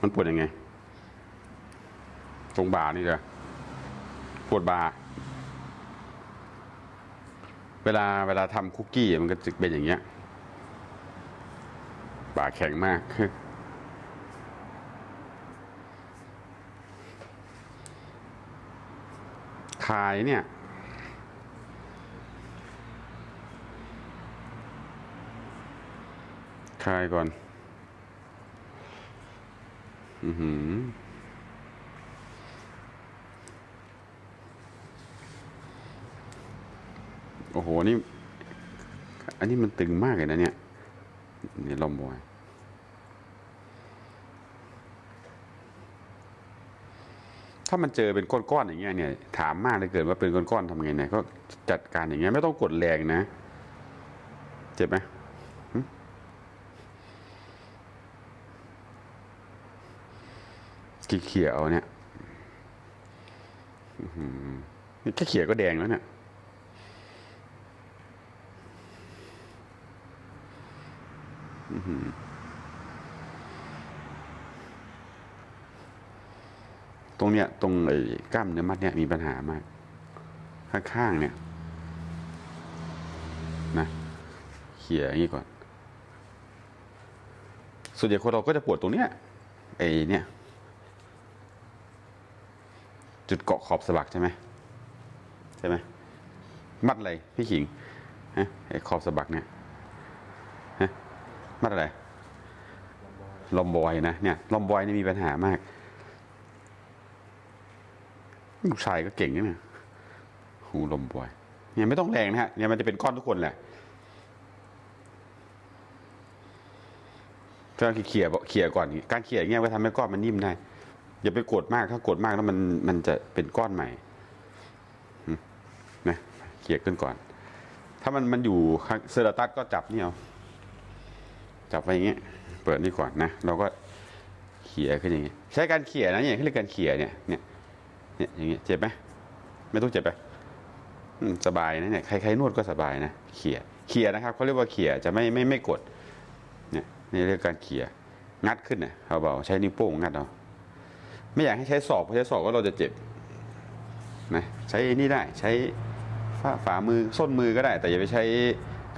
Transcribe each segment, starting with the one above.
มันปวดยังไง ตรงบ่านี่เหรอปวดบ่า เวลาเวลาทำคุกกี้มันก็จะเป็นอย่างเงี้ย บ่าแข็งมาก คายเนี่ยคลายก่อน อือหือโอ้โห นี่ อันนี้มันตึงมากเลยนะเนี่ย นี่ลมบอย ถ้ามันเจอเป็นก้อนๆอย่างเงี้ยเนี่ย ถามมากเลยเกิดว่าเป็นก้อนๆทำไงเนี่ย ก็จัดการอย่างเงี้ยไม่ต้องกดแรงนะ เจ็บไหม กี่เขี่ยเอาเนี่ยนี่แค่เขี่ยก็แดงแล้วเนี่ยตรงเนี้ย ตรงไอ้กล้ามเนื้อมัดเนี่ยมีปัญหามาก ข้างๆเนี่ย นะเขี่ยอย่างนี้ก่อน ส่วนใหญ่คนเราก็จะปวดตรงเนี้ยไอ้เนี่ย จุดเกาะขอบสะบักใช่ไหมใช่ไหมมัดอะไรพี่ขิงฮะไอ้ขอบสะบักเนี่ยฮะมัดอะไรลอมบอยนะเนี่ยลอมบอยนี่มีปัญหามากลูกชายก็เก่งนะเนี่ยหูลอมบอยเนี่ยไม่ต้องแรงนะฮะเนี่ยมันจะเป็นก้อนทุกคนแหละถ้าเขี่ยเขี่ยก่อน การเขี่ยเงี้ยก็ทำให้ก้อนมันนิ่มได้ อย่าไปกดมากถ้ากดมากแล้วมันมันจะเป็นก้อนใหม่นะเขี่ยขึ้นก่อน ถ้ามันมันอยู่เซอราตัสก็จับนี่เอาจับไว้อย่างเงี้ยเปิดนี่ก่อนนะเราก็เขี่ยขึ้นอย่างเงี้ยใช้การเขี่ยนะเนี่ยเขาเรียกการเขี่ยเนี่ยเนี่ยเนี่ยอย่างเงี้ยเจ็บไหมไม่ต้องเจ็บไปอืมสบายนะเนี่ยใครใครนวดก็สบายนะเขี่ยเขี่ยนะครับเขาเรียกว่าเขี่ยจะไม่ไม่ไม่กดเนี่ยนี่เรียกการเขี่ยงัดขึ้นเนี่ยเอาเบาใช้นิ้วโป้งงัดเอา ไม่อยากให้ใช้ศอกเพราะใช้ศอกก็เราจะเจ็บนะใช้นี่ได้ใช้ฝ่าฝ่ามือส้นมือก็ได้ แต่อย่าไปใช้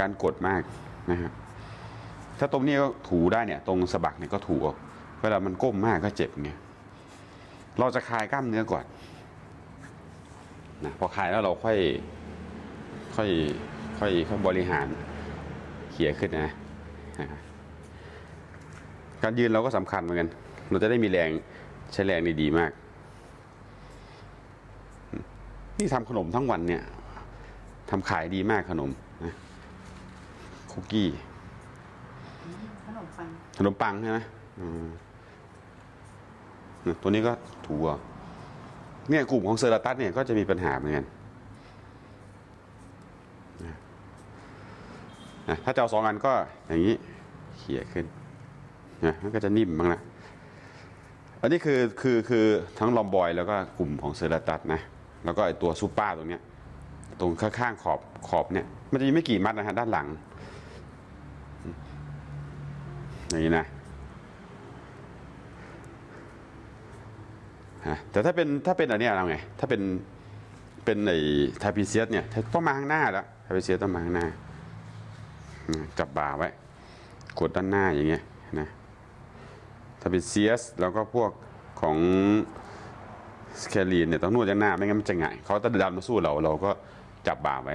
การกดมากนะฮะถ้าตรงนี้ก็ถูได้เนี่ย ตรงสะบักเนี่ยก็ถูเอาเวลามันก้มมากก็เจ็บไงเราจะคลายกล้ามเนื้อก่อนนะพอคลายแล้วเราค่อยค่อยค่อยค่อยบริหารเขี่ยขึ้นนะนะฮะการยืนเราก็สำคัญเหมือนกัน เราจะได้มีแรง ใช้แรงได้ดีมาก นี่ทำขนมทั้งวันเนี่ยทำขายดีมากขนมนะคุกกี้ ขนมปังขนมปังใช่ไหมอืมตัวนี้ก็ถั่วเนี่ยกลุ่มของเซอราตัสเนี่ยก็จะมีปัญหาเหมือนกันนะนะถ้าจะเอาสองอันก็อย่างนี้เขี่ยขึ้นนะมันก็จะนิ่มบ้างละ อันนี้คือคือคือทั้งลอมบอยแล้วก็กลุ่มของเซอราตัสนะ แล้วก็ไอตัวซูเปอร์ตรงเนี้ยตรงข้างๆขอบขอบเนี่ย มันจะมีไม่กี่มัดนะฮะด้านหลัง อย่างนี้นะฮะแต่ถ้าเป็นถ้าเป็นอันเนี้ยเราไง ถ้าเป็นเป็นไอ้ทาพิเซียสเนี่ยต้องมาข้างหน้าแล้วทาพิเซียสต้องมาข้างหน้าจับบ่าไว้ กดด้านหน้าอย่างเงี้ยนะ ทาพิเซียสแล้วก็พวกของสแคลีนเนี่ยต้องนวดด้านหน้าไม่งั้นมันจะหงายเขาจะดันมาสู้เราเราก็จับบ่าไว้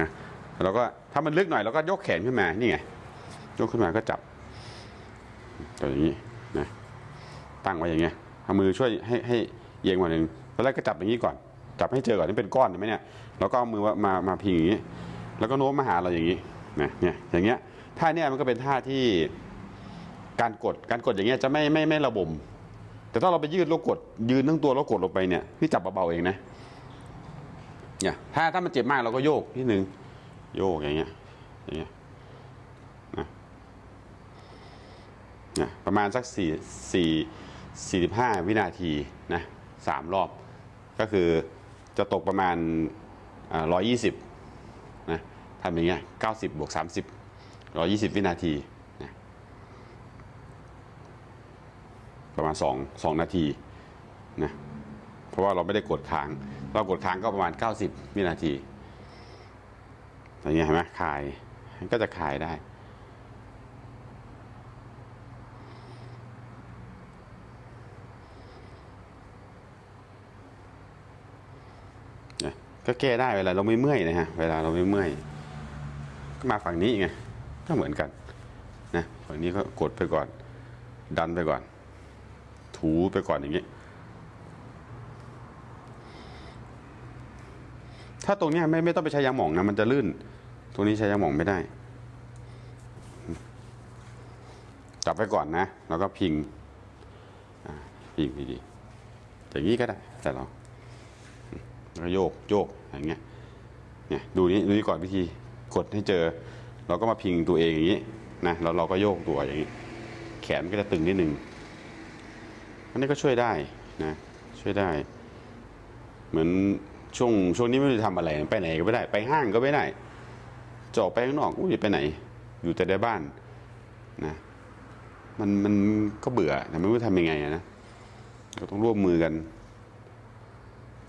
นะแล้วก็ถ้ามันลึกหน่อยเราก็ยกแขนขึ้นมานี่ไงยกขึ้นมาก็จับตัวอย่างนี้นะตั้งไว้อย่างเงี้ยเอามือช่วยให้ให้เอียงมาหนึ่งตอนแรกก็จับอย่างนี้ก่อน จับให้เจอก่อนนี่เป็นก้อนเห็นไหมเนี่ยแล้วก็เอามือมามามาพิงอย่างนี้ แล้วก็โน้มมาหาเราอย่างนี้นะเนี่ยอย่างเงี้ย ท่าเนี่ยมันก็เป็นท่าที่การกดการกดอย่างเงี้ยจะไม่ไม่ไม่ระบม แต่ถ้าเราไปยืดแล้วกด ยืนทั้งตัวแล้วกดลงไปเนี่ยพี่จับเบาๆเองนะเนี่ยถ้าถ้ามันเจ็บมากเราก็โยกนิดนึงโยกอย่างเงี้ยอย่างเงี้ยนะนะประมาณสักสี่สี่สี่สิบห้าวินาทีนะสามรอบ ก็คือจะตกประมาณร้อยยี่สิบนะทำอย่างเงี้ยเก้าสิบบวกสามสิบ รอยี่สิบวินาทีประมาณสองสองนาทีนะเพราะว่าเราไม่ได้กดค้าง เรากดค้างก็ประมาณเก้าสิบวินาทีอย่างเงี้ยเห็นไหมคายก็จะคายได้ก็แก้ได้เวลาเราไม่เมื่อยนะฮะ เวลาเราไม่เมื่อย ก็มาฝั่งนี้ไง ก็เหมือนกันนะฝั่งนี้ก็กดไปก่อน ดันไปก่อน ถูไปก่อนอย่างเงี้ถ้าตรงเนี้ยไม่ไม่ต้องไปใช้ยางหม่องนะมันจะลื่น ตรงนี้ใช้ยางหม่องไม่ได้ จับไปก่อนนะ แล้วก็พิงพิงดีๆอย่างนี้ก็ได้ แต่เราแล้วโยกโยกอย่างเงี้ยเนี่ยดูนี้ดูนี้ก่อนวิธีกดให้เจอ เราก็มาพิงตัวเองอย่างนี้นะแล้วเราก็โยกตัวอย่างนี้ แขนมันก็จะตึงนิดนึงอันนี้ก็ช่วยได้นะช่วยได้ เหมือนช่วงช่วงนี้ไม่รู้จะทำอะไรไปไหนก็ไม่ได้ไปห้างก็ไม่ได้จะออกไปข้างนอกอุ้ยไปไหน อยู่แต่ในบ้านนะมันมันก็เบื่อแต่ไม่รู้จะทำยังไงอะนะก็ต้องร่วมมือกัน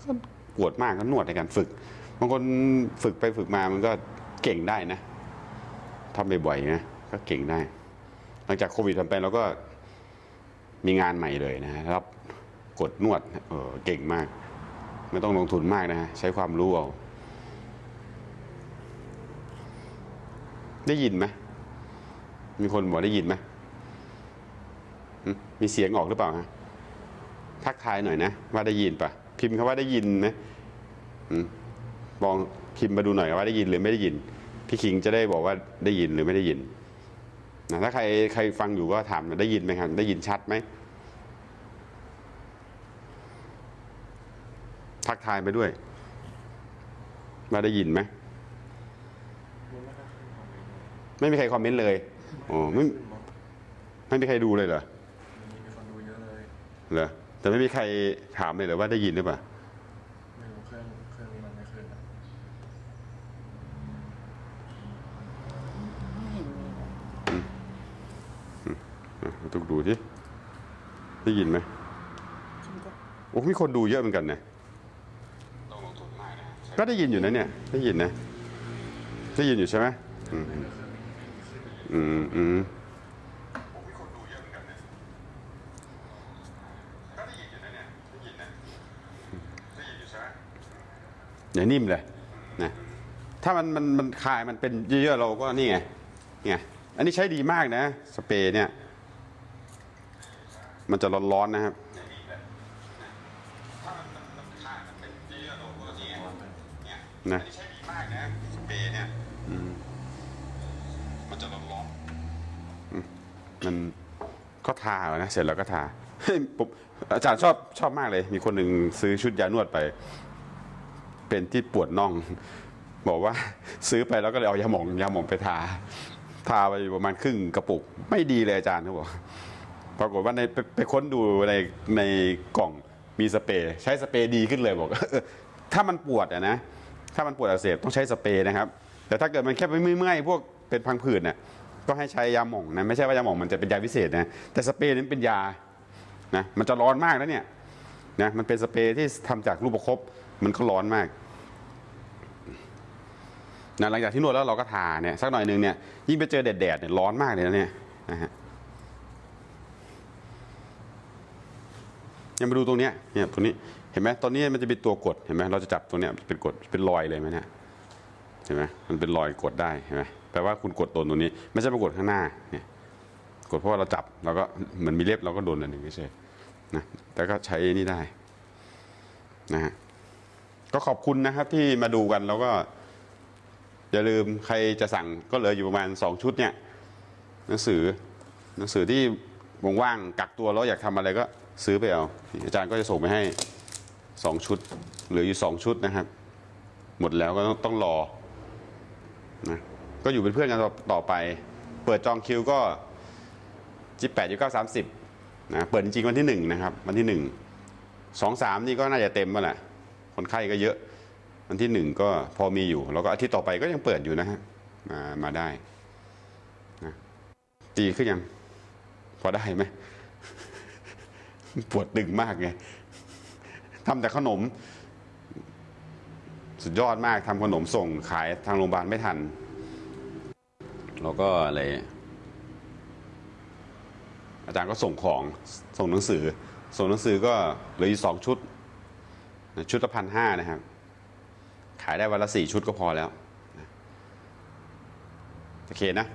ก็ปวดมากก็นวดในการฝึก บางคนฝึกไปฝึกมามันก็เก่งได้นะ ทำบ่อยๆนะก็เก่งได้ หลังจากโควิดทำไปเราก็มีงานใหม่เลยนะครับ กดนวดเออเก่งมาก ไม่ต้องลงทุนมากนะ ใช้ความรู้เอาได้ยินไหมมีคนบอกได้ยินไหมมีเสียงออกหรือเปล่าฮะทักทายหน่อยนะ ว่าได้ยินปะพิมพ์คำว่าได้ยินนะหึลองพิมพ์มาดูหน่อยว่าได้ยินหรือไม่ได้ยิน พี่คิงจะได้บอกว่าได้ยินหรือไม่ได้ยินนะถ้าใครใครฟังอยู่ก็ถามนะได้ยินไหมครับ ได้ยินชัดไหมทักทายไปด้วยว่าได้ยินไหมไม่มีใครคอมเมนต์เลยโอ้ไม่ไม่มีใครดูเลยเหรอมีคนดูเยอะเลยเหรอแต่ไม่มีใครถามเลยเหรอว่าได้ยินหรือเปล่า ไม่รู้เครื่องเครื่องนี้มันไม่ขึ้นอะ ไม่เห็นมีเลย อะต้องดูที่ ได้ยินไหมฉันก็โอ้มีคนดูเยอะเหมือนกันนะต้องลงทุนมากนะก็ได้ยินอยู่นะเนี่ยได้ยินนะได้ยินอยู่ใช่ไหมอืมอืมอืมมีคนดูเยอะเหมือนกันนะก็ได้ยินอยู่นะเนี่ย ได้ยินนะ ได้ยินอยู่ใช่ไหมอย่านิ่มเลยนะถ้ามันมันมันคลายมันเป็นเยอะๆเราก็นี่ไงไงอันนี้ใช้ดีมากนะ สเปรย์เนี่ย มันจะร้อนๆนะครับนะใช้ดีมากนะสเปรย์เนี่ยมันจะร้อนๆมันก็ทาเอานะเสร็จแล้วก็ทาเฮ้ยผมอาจารย์ชอบชอบมากเลย มีคนหนึ่งซื้อชุดยานวดไป เป็นที่ปวดน่อง บอกว่า ซื้อไปแล้วก็เลยเอายาหมองยาหมองไปทา ทาไปประมาณครึ่งกระปุก ไม่ดีเลยอาจารย์เขาบอก ปรากฏว่าในไปไปค้นดูในในกล่องมีสเปรย์ใช้สเปรย์ดีขึ้นเลยบอก ถ้ามันปวดอะนะถ้ามันปวดอักเสบต้องใช้สเปรย์นะครับ แต่ถ้าเกิดมันแค่ไม่เมื่อยๆพวกเป็นพังผืดน่ะก็ให้ใช้ยาหม่องนะไม่ใช่ว่ายาหม่องมันจะเป็นยาพิเศษนะแต่สเปรย์นั้นเป็นยานะมันจะร้อนมากนะเนี่ยนะมันเป็นสเปรย์ที่ทำจากลูกประคบมันก็ร้อนมากนะหลังจากที่นวดแล้วเราก็ทาเนี่ยสักหน่อยนึงเนี่ยยิ่งไปเจอแดดๆเนี่ยร้อนมากเลยนะเนี่ยนะฮะ ยังมาดูตรงเนี้ยเนี่ยตรงนี้เห็นไหมตอนนี้มันจะเป็นตัวกดเห็นไหมเราจะจับตรงเนี้ยเป็นกดเป็นรอยเลยไหมเนี่ยเห็นไหมมันเป็นรอยกดได้เห็นไหมแปลว่าคุณกดโดนตรงนี้ ไม่ใช่ไปกดข้างหน้าเนี่ยกดเพราะว่าเราจับเราก็เหมือนมีเล็บเราก็โดนอันหนึ่งเฉยๆนะแต่ก็ใช้นี่ได้นะฮะก็ขอบคุณนะครับที่มาดูกันแล้วก็อย่าลืมใครจะสั่งก็เหลืออยู่ประมาณสองชุดเนี่ยหนังสือหนังสือที่ว่างๆกักตัวแล้วอยากทำอะไรก็ ซื้อไปเอา อาจารย์ก็จะส่งไปให้สองชุด เหลืออยู่สองชุดนะครับ หมดแล้วก็ต้องรอนะก็อยู่เป็นเพื่อนกันต่อไป เปิดจองคิวก็ยี่แปดยี่เก้าสามสิบนะเปิดจริงๆวันที่หนึ่งนะครับ วันที่หนึ่งสองสามนี่ก็น่าจะเต็มแล้วแหละคนไข้ก็เยอะ วันที่หนึ่งก็พอมีอยู่ แล้วก็อาทิตย์ต่อไปก็ยังเปิดอยู่นะฮะมามาได้ดีขึ้นยัง พอได้ไหม ปวดตึงมากไงทำแต่ขนม สุดยอดมากทำขนมส่งขายทางโรงพยาบาลไม่ทัน แล้วก็อะไรอาจารย์ก็ส่งของส่งหนังสือ ส่งหนังสือก็เหลืออยู่สองชุด ชุดละพันห้านะครับ ขายได้วันละสี่ชุดก็พอแล้ว โอเคนะ